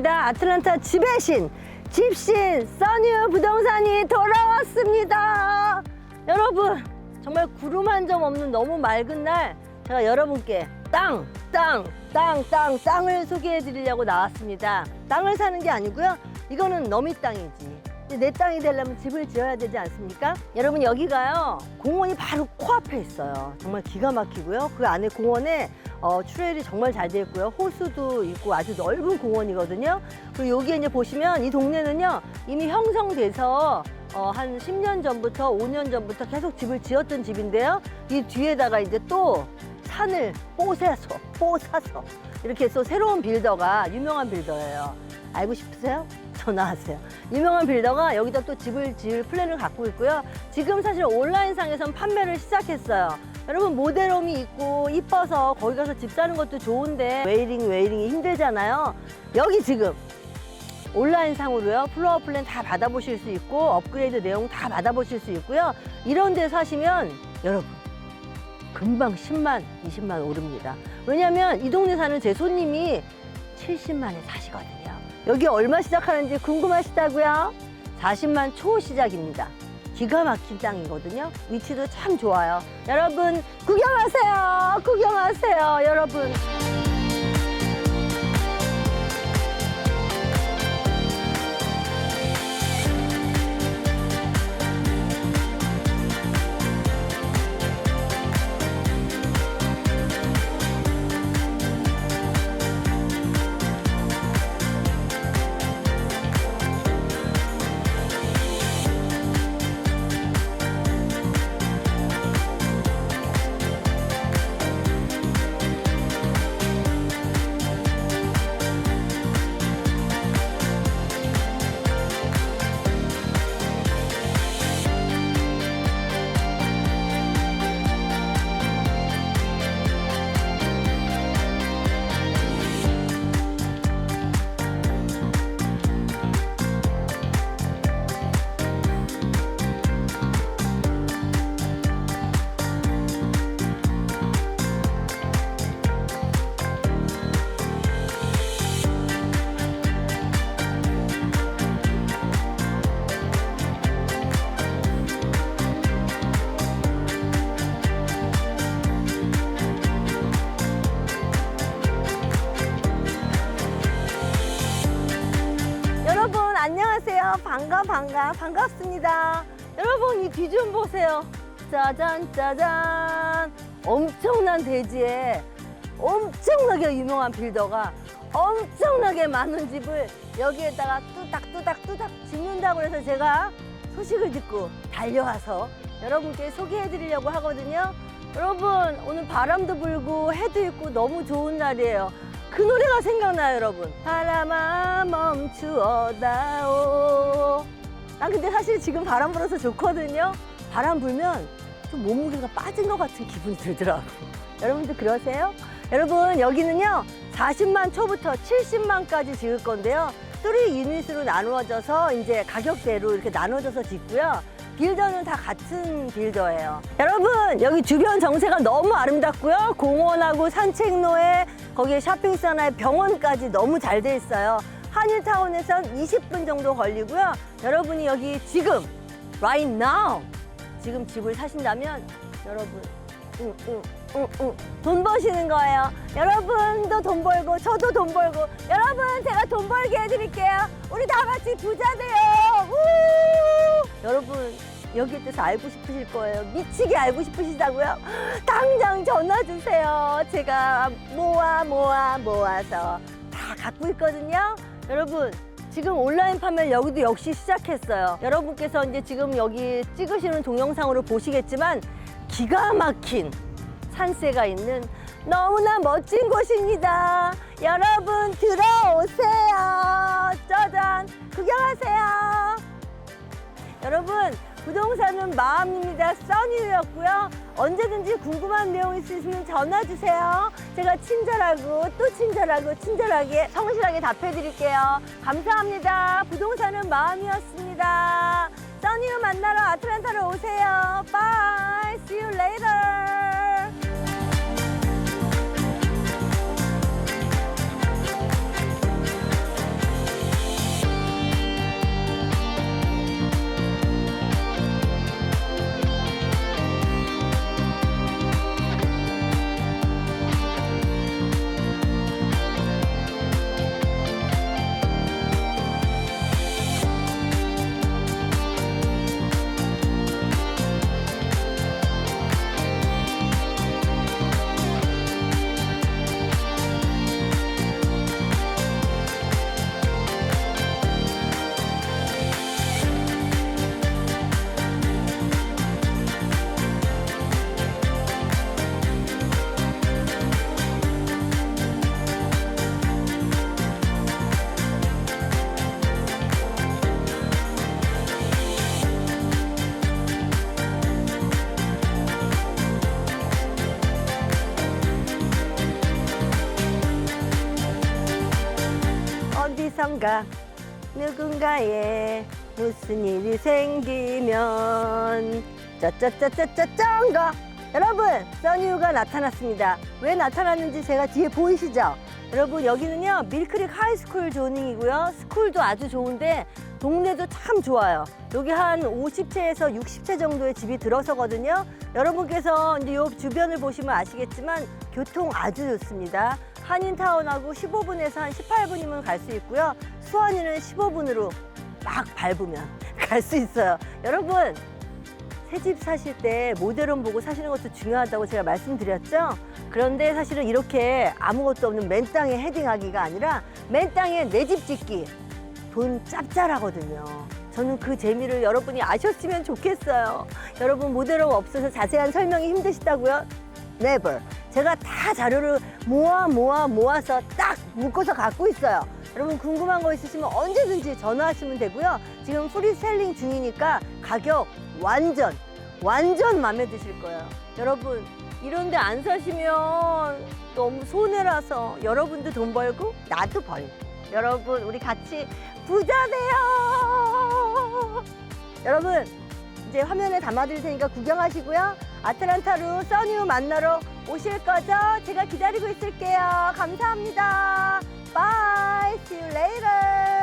반갑습니다. 아틀란타 집의 신, 집신, 써뉴 부동산이 돌아왔습니다. 여러분, 정말 구름 한 점 없는 너무 맑은 날, 제가 여러분께 땅, 땅, 땅, 땅, 땅을 소개해 드리려고 나왔습니다. 땅을 사는 게 아니고요. 이거는 너미 땅이지. 내 땅이 되려면 집을 지어야 되지 않습니까? 여러분 여기가요 공원이 바로 코앞에 있어요. 정말 기가 막히고요. 그 안에 공원에 어, 트레일이 정말 잘 되어 있고요. 호수도 있고 아주 넓은 공원이거든요. 그리고 여기에 이제 보시면 이 동네는요 이미 형성돼서 어, 한 10년 전부터 5년 전부터 계속 집을 지었던 집인데요. 이 뒤에다가 이제 또 산을 뽀사서 뽀사서. 이렇게 해서 새로운 빌더가 유명한 빌더예요. 알고 싶으세요? 전화하세요. 유명한 빌더가 여기다 또 집을 지을 플랜을 갖고 있고요. 지금 사실 온라인상에선 판매를 시작했어요. 여러분 모델홈이 있고 이뻐서 거기 가서 집 사는 것도 좋은데 웨이링 웨이링이 힘들잖아요. 여기 지금 온라인 상으로요 플로어 플랜 다 받아보실 수 있고 업그레이드 내용 다 받아보실 수 있고요. 이런 데 사시면 여러분 금방 10만, 20만 오릅니다. 왜냐하면 이 동네 사는 제 손님이 70만에 사시거든요. 여기 얼마 시작하는지 궁금하시다고요? 40만 초 시작입니다. 기가 막힌 땅이거든요. 위치도 참 좋아요. 여러분 구경하세요. 구경하세요. 여러분. 반가 반가 반갑습니다. 여러분 이 뒤 좀 보세요. 짜잔 짜잔 엄청난 대지에 엄청나게 유명한 빌더가 엄청나게 많은 집을 여기에다가 뚜닥뚜닥 뚜닥 짓는다고 해서 제가 소식을 듣고 달려와서 여러분께 소개해 드리려고 하거든요. 여러분 오늘 바람도 불고 해도 있고 너무 좋은 날이에요. 그 노래가 생각나요, 여러분. 바람아 멈추어다오. 난 근데 사실 지금 바람 불어서 좋거든요. 바람 불면 좀 몸무게가 빠진 것 같은 기분이 들더라고. 여러분들 그러세요? 여러분 여기는요 40만 초부터 70만까지 지을 건데요. 3 유닛으로 나누어져서 이제 가격대로 이렇게 나눠져서 짓고요. 빌더는 다 같은 빌더예요. 여러분 여기 주변 정세가 너무 아름답고요. 공원하고 산책로에 거기에 쇼핑센터에 병원까지 너무 잘 돼 있어요. 한일타운에선 20분 정도 걸리고요. 여러분이 여기 지금 right now 지금 집을 사신다면 여러분 응, 응, 응, 응. 돈 버시는 거예요. 여러분도 돈 벌고 저도 돈 벌고 여러분 제가 돈 벌게 해드릴게요. 우리 다 같이 부자 돼요. 우! 여러분 여기에 대해서 알고 싶으실 거예요. 미치게 알고 싶으시다고요? 당장 전화 주세요. 제가 모아 모아 모아서 다 갖고 있거든요. 여러분 지금 온라인 판매 여기도 역시 시작했어요. 여러분께서 이제 지금 여기 찍으시는 동영상으로 보시겠지만 기가 막힌 산세가 있는 너무나 멋진 곳입니다. 여러분 들어오세요. 짜잔 구경하세요. 여러분 부동산은 마음입니다. 써니였고요. 언제든지 궁금한 내용 있으시면 전화 주세요. 제가 친절하고 또 친절하고 친절하게 성실하게 답해 드릴게요. 감사합니다. 부동산은 마음이었습니다. 써니유 만나러 아틀란타로 오세요. Bye. 어떤가 누군가의 무슨 일이 생기면. 짜짜짜짜짜짠가 여러분 써니우가 나타났습니다. 왜 나타났는지 제가 뒤에 보이시죠? 여러분 여기는요 밀크릭 하이스쿨 조닝이고요. 스쿨도 아주 좋은데 동네도 참 좋아요. 여기 한 50채에서 60채 정도의 집이 들어서거든요. 여러분께서 이제 요 주변을 보시면 아시겠지만 교통 아주 좋습니다. 한인타운하고 15분에서 한 18분이면 갈 수 있고요. 수원이는 15분으로 막 밟으면 갈 수 있어요. 여러분 새집 사실 때 모델홈 보고 사시는 것도 중요하다고 제가 말씀드렸죠. 그런데 사실은 이렇게 아무것도 없는 맨 땅에 헤딩하기가 아니라 맨 땅에 내 집 짓기 돈 짭짤하거든요. 저는 그 재미를 여러분이 아셨으면 좋겠어요. 여러분 모델홈 없어서 자세한 설명이 힘드시다고요? Never. 제가 다 자료를 모아 모아 모아서 딱 묶어서 갖고 있어요. 여러분 궁금한 거 있으시면 언제든지 전화하시면 되고요. 지금 프리셀링 중이니까 가격 완전 완전 마음에 드실 거예요. 여러분 이런데 안 사시면 너무 손해라서 여러분도 돈 벌고 나도 벌. 여러분 우리 같이 부자 돼요. 여러분 이제 화면에 담아드릴 테니까 구경하시고요. 아틀란타로 써니우 만나러 오실 거죠? 제가 기다리고 있을게요. 감사합니다. Bye. See you later.